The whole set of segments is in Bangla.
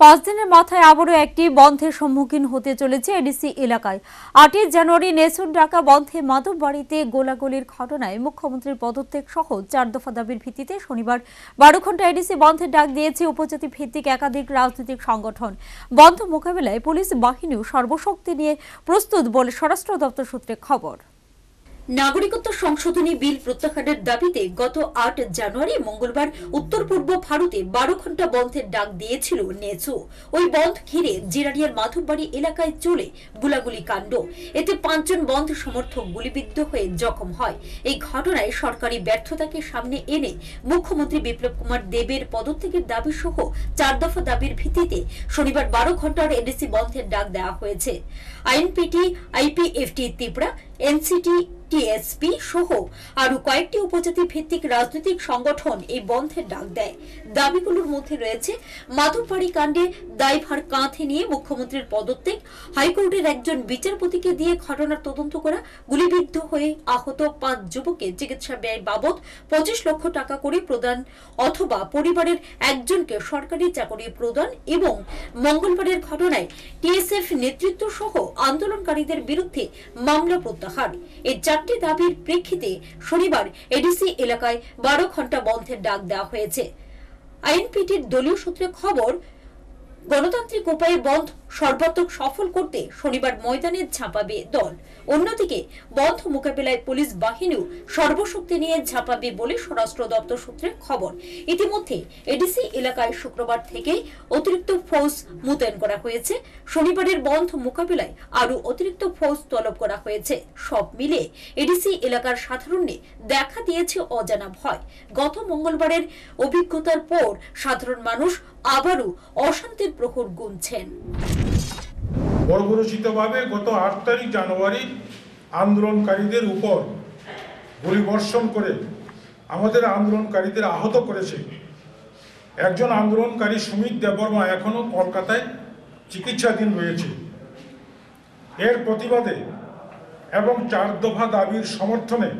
পাঁচ দিনের মাথায় আবারও একটি বন্ধের সম্মুখীন হতে চলেছে এডিসি এলাকায়। আটই জানুয়ারি নেসুন ডাকা বন্ধে মাধব বাড়িতে গোলাগুলির ঘটনায় মুখ্যমন্ত্রীর পদত্যাগ সহ চার দফা দাবির ভিত্তিতে শনিবার বারো ঘণ্টা এডিসি বন্ধের ডাক দিয়েছে উপজাতি ভিত্তিক একাধিক রাজনৈতিক সংগঠন। বন্ধ মোকাবেলায় পুলিশ বাহিনীও সর্বশক্তি নিয়ে প্রস্তুত বলে স্বরাষ্ট্র দপ্তর সূত্রে খবর। নাগরিকত্ব সংশোধনী বিল প্রত্যাহারের দাবিতে গত আট জানুয়ারি মঙ্গলবার উত্তর পূর্ব ভারতে বারো ঘণ্টা বন্ধের ডাক দিয়েছিল নেচু ওই বন্ধ ঘিরে জিরানিয়ার মাধববাড়ি এলাকায় চলে গুলাগুলি কাণ্ড। এতে পাঁচজন বন্ধ সমর্থক গুলিবিদ্ধ হয়ে জখম হয়। এই ঘটনায় সরকারি ব্যর্থতাকে সামনে এনে মুখ্যমন্ত্রী বিপ্লব কুমার দেবের পদত্যাগের দাবি সহ চার দফা দাবির ভিত্তিতে শনিবার বারো ঘণ্টার এডিসি বন্ধের ডাক দেওয়া হয়েছে। INPT, IPFT, Tripura NCT, TSP সহ আরও কয়েকটি উপজাতি ভিত্তিক রাজনৈতিক সংগঠন এই বন্ধের ডাক দেয়। দাবিগুলোর মধ্যে রয়েছে মাধববাড়ি কাণ্ডে দায়ভার কাঁধে নিয়ে মুখ্যমন্ত্রীর পদত্যাগ, হাইকোর্টের একজন বিচারপতিকে দিয়ে ঘটনার তদন্ত করা, গুলিবিদ্ধ হয়ে আহত পাঁচ যুবকের চিকিৎসা ব্যয় বাবদ পঁচিশ লক্ষ টাকা করে প্রদান অথবা পরিবারের একজনকে সরকারি চাকরি প্রদান এবং মঙ্গলবারের ঘটনায় টিএসএফ নেতৃত্ব সহ আন্দোলনকারীদের বিরুদ্ধে মামলা প্রত্যাহার এই চারটি দাবির প্রেক্ষিতে শনিবার এডিসি এলাকায় বারো ঘণ্টা বন্ধের ডাক দেওয়া হয়েছে। আইএনপিটির দলীয় সূত্রে খবর, গণতান্ত্রিক উপায়ে বন্ধ সর্বাত্মক সফল করতে শনিবার ময়দানে ঝাঁপাবে দল। অন্যদিকে, বন্ধ মোকাবেলায় পুলিশ বাহিনীও সর্বশক্তি নিয়ে ঝাঁপাবে বলে স্বরাষ্ট্র দপ্তর সূত্রে খবর। ইতিমধ্যে এডিসি এলাকায় শুক্রবার থেকে অতিরিক্ত ফোর্স মোতায়েন করা হয়েছে। শনিবারের বন্ধ মোকাবেলায় আরও অতিরিক্ত ফোর্স তলব করা হয়েছে। সব মিলে এডিসি এলাকার সাধারণে দেখা দিয়েছে অজানা ভয়। গত মঙ্গলবারের অভিজ্ঞতার পর সাধারণ মানুষ আবারও অশান্তির প্রহর গুনছেন। বর্বরচিতভাবে গত আট তারিখ জানুয়ারি আন্দোলনকারীদের উপর গুলিবর্ষণ করে আমাদের আন্দোলনকারীদের আহত করেছে। একজন আন্দোলনকারী সুমিত দেববর্মা এখনও কলকাতায় চিকিৎসাধীন রয়েছে। এর প্রতিবাদে এবং চার দফা দাবির সমর্থনে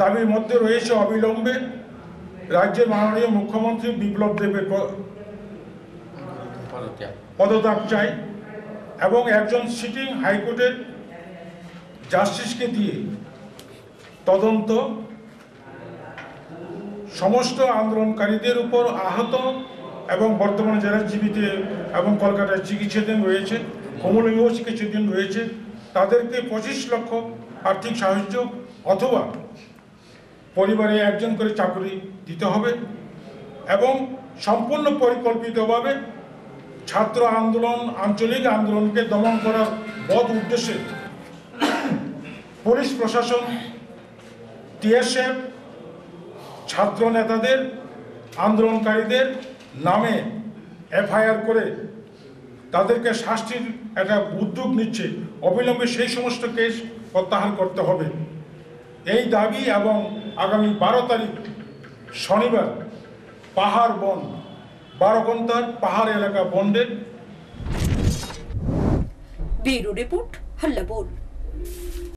দাবির মধ্যে রয়েছে অবিলম্বে রাজ্যের মাননীয় মুখ্যমন্ত্রী বিপ্লব দেবের পদত্যাগ চাই। এবং একজন সিটিং হাইকোর্টের জাস্টিসকে দিয়ে তদন্ত সমস্ত আন্দোলনকারীদের উপর আহত এবং বর্তমানে যারা জীবিত এবং কলকাতায় চিকিৎসাধীন রয়েছে কমলিঙ্গও চিকিৎসাধীন রয়েছে, তাদেরকে পঁচিশ লক্ষ আর্থিক সাহায্য অথবা পরিবারে একজন করে চাকরি দিতে হবে এবং সম্পূর্ণ পরিকল্পিতভাবে ছাত্র আন্দোলন, আঞ্চলিক আন্দোলনকে দমন করার বদ উদ্দেশ্যে পুলিশ প্রশাসন, টিএসএফ, ছাত্র নেতাদের, আন্দোলনকারীদের নামে এফআইআর করে তাদেরকে শাস্তির একটা উদ্যোগ নিচ্ছে। অবিলম্বে সেই সমস্ত কেস প্রত্যাহার করতে হবে। এই দাবি এবং আগামী বারো তারিখ শনিবার পাহাড় বন বারোঘন্তার পাহাড় এলাকা বন্ধে রিপোর্ট হল্লা